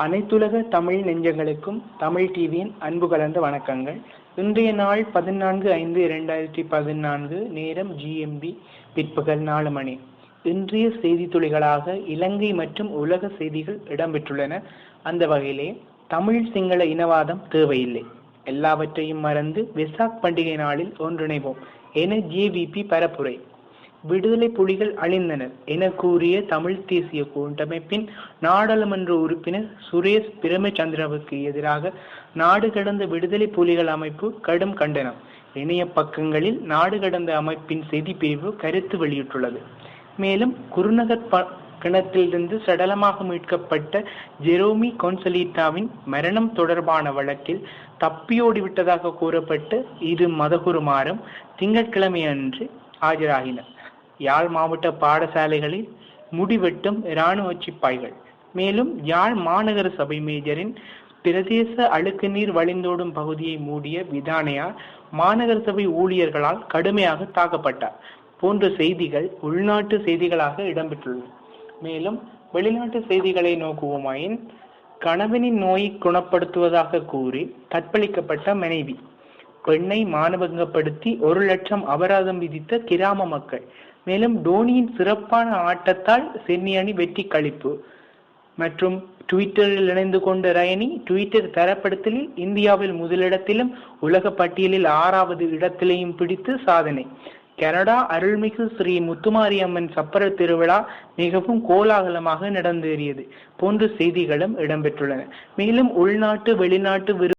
அனைத்துலக தமிழ் நெஞ்சங்களுக்கும் தமிழ் டிவியின் அன்பு கலந்த வணக்கங்கள். இன்றைய நாள் பதினான்கு ஐந்து இரண்டாயிரத்தி பதினான்கு நேரம் ஜிஎம்பி பிற்பகல் நாலு மணி. இன்றைய செய்தி துளிகளாக இலங்கை மற்றும் உலக செய்திகள் இடம்பெற்றுள்ளன. அந்த வகையிலே தமிழ் சிங்கள இனவாதம் தேவையில்லை. எல்லாவற்றையும் மறந்து வெசாக் பண்டிகை நாளில் ஒன்றிணைவோம். என ஜேவிபி பரப்புரை. விடுதலை புலிகள் அழிந்தனர் என கூறிய தமிழ் தேசிய கூட்டமைப்பின் நாடாளுமன்ற உறுப்பினர் சுரேஷ் பிரமச்சந்திராவுக்கு எதிராக நாடு கடந்த விடுதலை புலிகள் அமைப்பு கடும் கண்டனம். இணைய பக்கங்களில் நாடு கடந்த அமைப்பின் செய்தி பிரிவு கருத்து வெளியிட்டுள்ளது. மேலும் குருநகர் கிணத்திலிருந்து சடலமாக மீட்கப்பட்ட ஜெரோமி கொன்சலீட்டாவின் மரணம் தொடர்பான வழக்கில் தப்பியோடி விட்டதாக இரு மதகுருமாரும் திங்கட்கிழமை அன்று ஆஜராகினர் யாழ் மாவட்ட பாடசாலைகளில் முடிவெட்டும் இராணுவ சிப்பாய்கள் மேலும் யாழ் மாநகர சபை மேஜரின் பிரதேச அழுக்கு நீர் வழிந்தோடும் பகுதியை மூடிய விதானையார் மாநகர சபை ஊழியர்களால் கடுமையாக தாக்கப்பட்டார். போன்ற செய்திகள் உள்நாட்டு செய்திகளாக இடம்பெற்றுள்ளன. மேலும் வெளிநாட்டு செய்திகளை நோக்குவோமாயின் கணவனின் நோயை குணப்படுத்துவதாக கூறி கற்பழிக்கப்பட்ட மனைவி பெண்ணை மானபங்கப்படுத்தி ஒரு லட்சம் அபராதம் விதித்த கிராம மக்கள். மேலும் டோனியின் சிறப்பான ஆட்டத்தால் சென்னி அணி வெற்றி கழிப்பு. மற்றும் ட்விட்டரில் இணைந்து கொண்ட ரயனி ட்விட்டர் தரப்படுத்தலில் இந்தியாவில் முதலிடத்திலும் உலக பட்டியலில் ஆறாவது இடத்திலையும் பிடித்து சாதனை. கனடா அருள்மிகு ஸ்ரீ முத்துமாரியம்மன் சப்பர திருவிழா மிகவும் கோலாகலமாக நடந்தேறியது. போன்ற செய்திகளும் இடம்பெற்றுள்ளன. மேலும் உள்நாட்டு வெளிநாட்டு